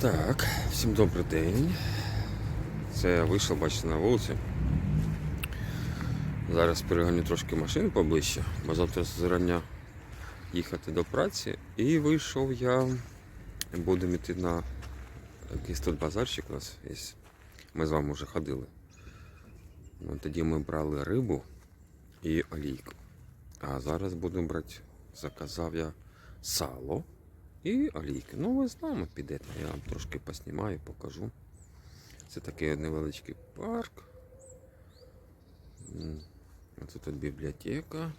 Так, всім добрий день. Це я вийшов, бачите, на вулиці. Зараз переганю трошки машин поближче, бо завтра зрання їхати до праці. І вийшов я. Будемо йти на якийсь тут базарчик у нас є. Ми з вами вже ходили. Ну, тоді ми брали рибу і олійку. А зараз будемо брати, заказав я сало і олійки. Ну, ви з нами підете. Я вам трошки поснімаю, покажу. Це такий невеличкий парк. Оце тут бібліотека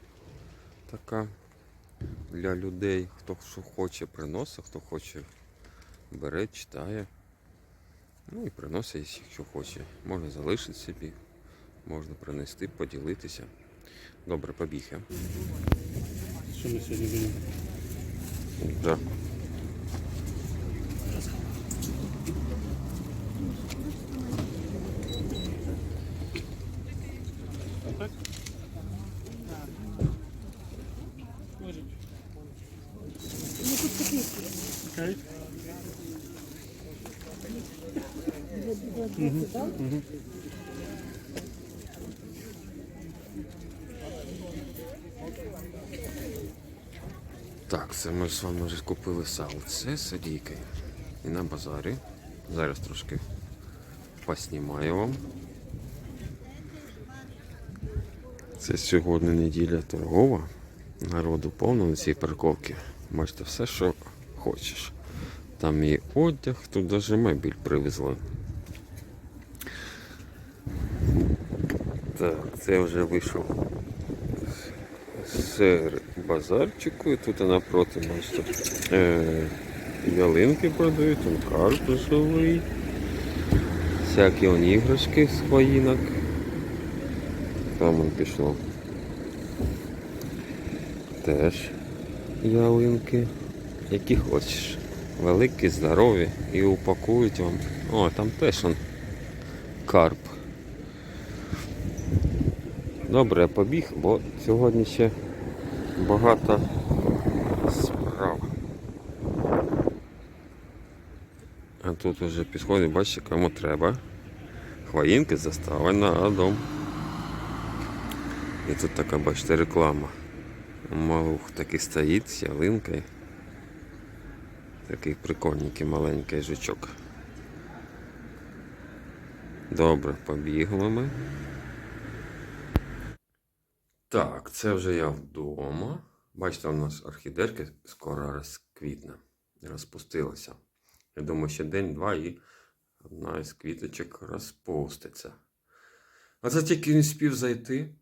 така для людей. Хто що хоче, приносить, хто хоче, бере, читає. Ну і приносить, якщо хоче. Можна залишити собі, можна принести, поділитися. Добре, побіг я. Що ми сьогодні будемо? Да. Так, це ми з вами вже купили салце з олійкою. І на базарі. Зараз трошки поснімаю вам. Це сьогодні неділя торгова. Народу повно на цій парковці. Бачите, все, що хочеш. Там і одяг, тут навіть мебіль привезли. Так, це вже вийшов сир базарчику, і тут напроти бачите, е, ялинки продають, там карп живий, всякі он іграшки з хвоїнок. Там он пішло. Теж ялинки, які хочеш. Великі, здорові і упакують вам. О, там теж он карп. Добре, побіг, бо сьогодні ще багато справ. А тут вже підходить, бачите, кому треба. Хвоїнки заставлені на дом. І тут така, бачите, реклама. Малух такий стоїть з ялинкою. Такий прикольненький маленький жучок. Добре, побігли ми. Так, це вже я вдома. Бачите, у нас орхідерки скоро розквітне, розпустилася. Я думаю, ще день-два і одна із квіточок розпуститься. А це тільки не спів зайти.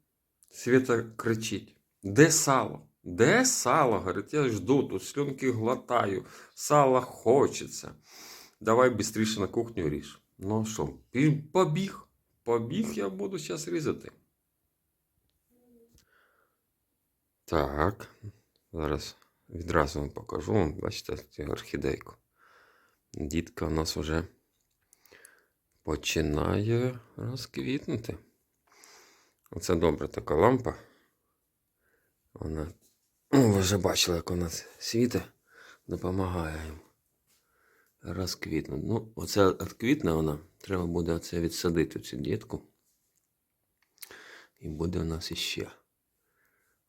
Світа кричить: Де сало? Де сало? Говорить, я жду, тут слюнки глотаю, сало хочеться. Давай швидше на кухню ріж. Ну що, побіг. Побіг я буду зараз різати. Так, зараз відразу вам покажу. Бачите, цю орхідейку. Дітка у нас вже починає розквітнути. Оце добра така лампа. Вона, ну, ви вже бачили, як вона світить, допомагає їм розквітнути. Ну, оце відквітне вона. Треба буде оце відсадити цю дітку. І буде у нас іще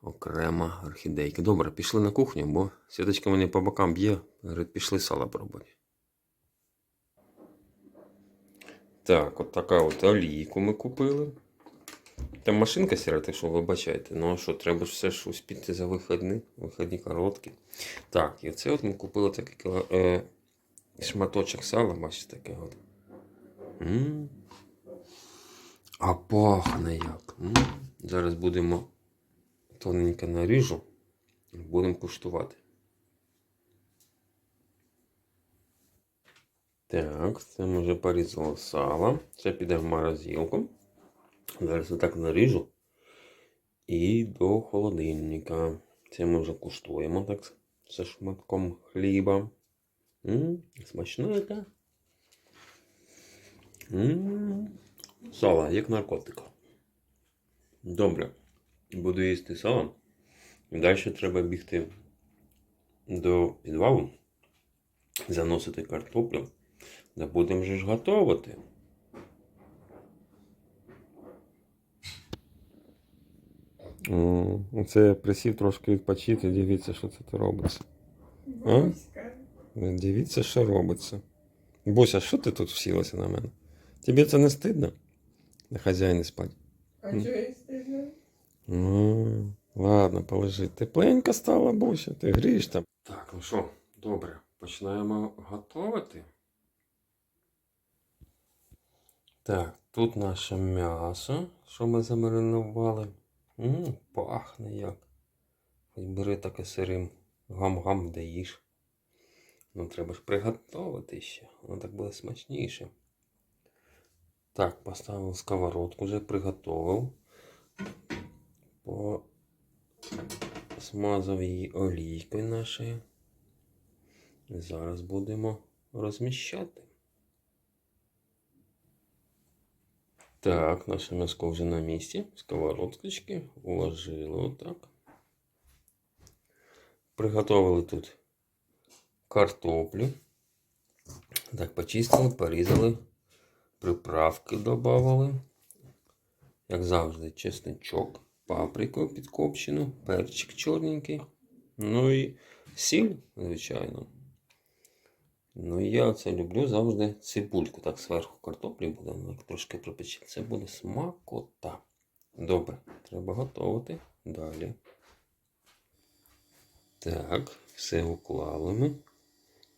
окрема орхідейка. Добре, пішли на кухню, бо сіточка мені по бокам б'є. Говорить, пішли сало пробувати. Так, от така от олійку ми купили. Там машинка сіра, так що вибачайте. Ну а що, треба ж все ж успіти за вихідні. Вихідні короткі. Так, і це от ми купили такий е, шматочок сала, бачите, таке от. м А пахне як. м Зараз будемо тоненько наріжу будемо куштувати. Так, це ми вже порізали сало. Це піде в морозилку. Зараз отак наріжу. І до холодильника. Це ми вже куштуємо так зі шматком хліба. М, Смачненько. М, Сало, як наркотик. Добре. Буду їсти сало. Далі треба бігти до підвалу, заносити картоплю Не будемо же ж готувати. О, Оце я присів трошки відпочити, дивіться, що це робиться. А? Буська. Дивіться, що робиться. Буся, що ти тут всілася на мене? Тобі це не стидно? На хазяїні спать. А чого я стигла? Ну, ладно, полежи. Тепленько стало, Буся, ти грієш там. Так, ну що, добре, починаємо готувати. Так, тут наше м'ясо, що ми замаринували. М, пахне як. Хоч бери таке сирим гам-гам де їж. Ну, треба ж приготувати ще. Воно так буде смачніше. Так, поставив сковородку, вже приготував. По... Смазав її олійкою нашою. Зараз будемо розміщати. Так, наше м'яско вже на місці. Сковородочки уложили отак. Приготовили тут картоплю. Так, почистили, порізали, приправки додавали. Як завжди, чесничок, паприку підкопчену, перчик чорненький. Ну і сіль, звичайно. Ну, я це люблю завжди цибульку. Так зверху картоплі буде, трошки пропече. Це буде смакота. Добре, треба готувати. Далі. Так, все уклали ми.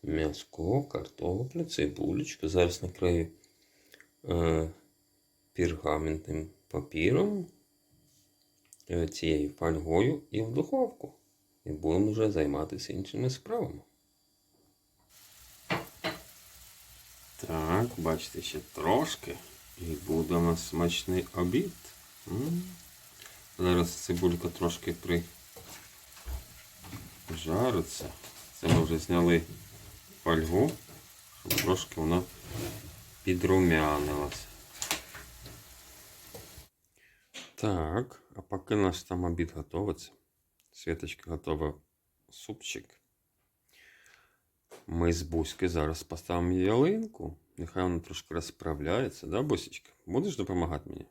М'яско, картоплю, цибулечку. Зараз накрию е, пергаментним папіром, цією фольгою і в духовку. І будемо вже займатися іншими справами. Так, бачите, ще трошки. І буде у нас смачний обід. М. Зараз цибулька трошки прижариться. Це ми вже зняли фольгу, щоб трошки вона підрумянилась. Так, а поки наш там обід готовиться, Світочка готова супчик. Ми з Буськи зараз поставимо ялинку. Нехай вона трошки розправляється, да, Бусечка? Будеш допомагати мені?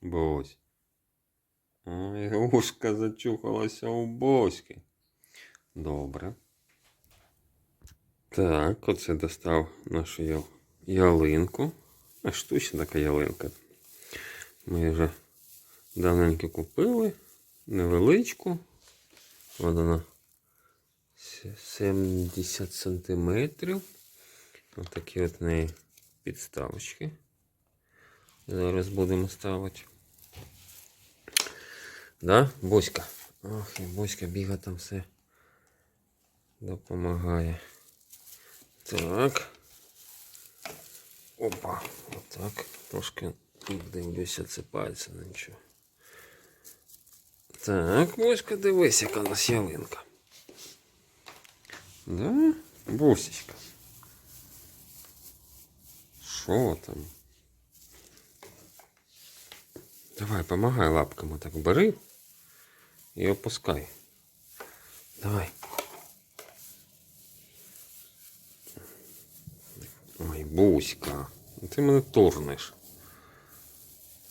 Бусь. Ой, ушка зачухалася у Боськи. Добре. Так, оце достав нашу ялинку. А штучна така ялинка. Ми вже давненько купили. Невеличку. От вона. 70 сантиметрів. Ось такі от неї підставочки. Зараз будемо ставити. Да, Буська? Ох, і Буська біга там все допомагає. Так. Опа. Отак. Трошки дивлюся, це пальці, ну нічого. Так, Буська, дивись, яка у нас ялинка. Да? Бусечка. Що там? Давай, помагай лапками. Так бери і опускай. Давай. Ой, Буська. Ти мене торнеш.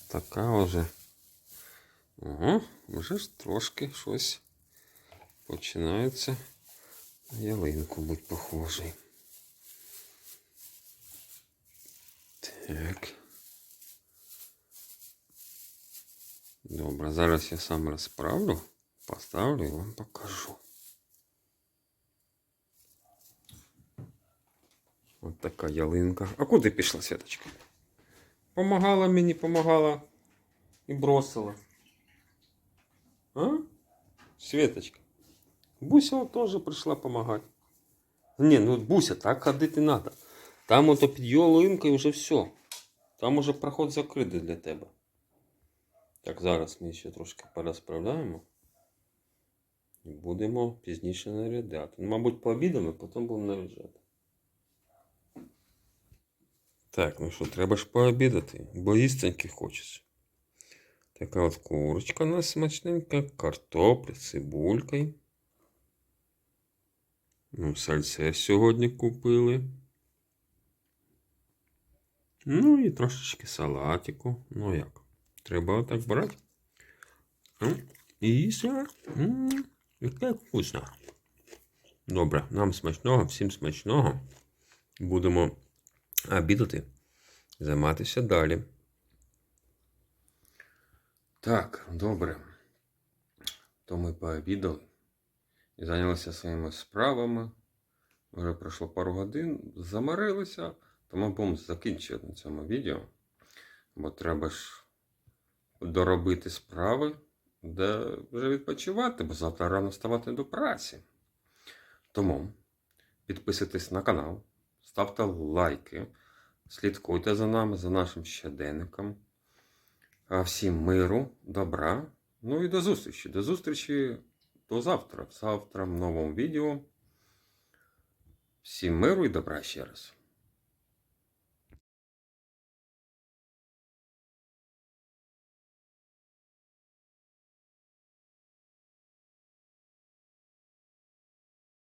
Така вже. Ого, вже ж трошки щось починається на ялинку будь похожий. Так. Добре, зараз я сам розправлю, поставлю і вам покажу. От така ялинка. А куди пішла Святочка? Помагала мені, помагала і бросила. А? Світочка. Буся теж прийшла допомагати. Ні, ну Буся, так ходити треба. Там ото під ялинкою вже все. Там уже проход закритий для тебе. Так, зараз ми ще трошки порозправляємо. І будемо пізніше наряджати. Ну, мабуть, пообідаємо, потім будемо наряджати. Так, ну що, треба ж пообідати, бо їстеньки хочеться. Така от курочка у нас смачненька, картопля, з цибулькою. Ну, сальце сьогодні купили. Ну і трошечки салатику. Ну як? Треба отак брати. М, І їсти. Яке вкусно. Добре, нам смачного, всім смачного. Будемо обідати, займатися далі. Так, добре. То ми пообідали і зайнялися своїми справами. Вже пройшло пару годин, замарилися, тому будемо закінчувати на цьому відео. Бо треба ж доробити справи, де вже відпочивати, бо завтра рано вставати до праці. Тому підписуйтесь на канал, ставте лайки, слідкуйте за нами, за нашим щоденником. Всім миру, добра. Ну і до зустрічі. До зустрічі до завтра. Завтра в новому відео. Всім миру і добра ще раз.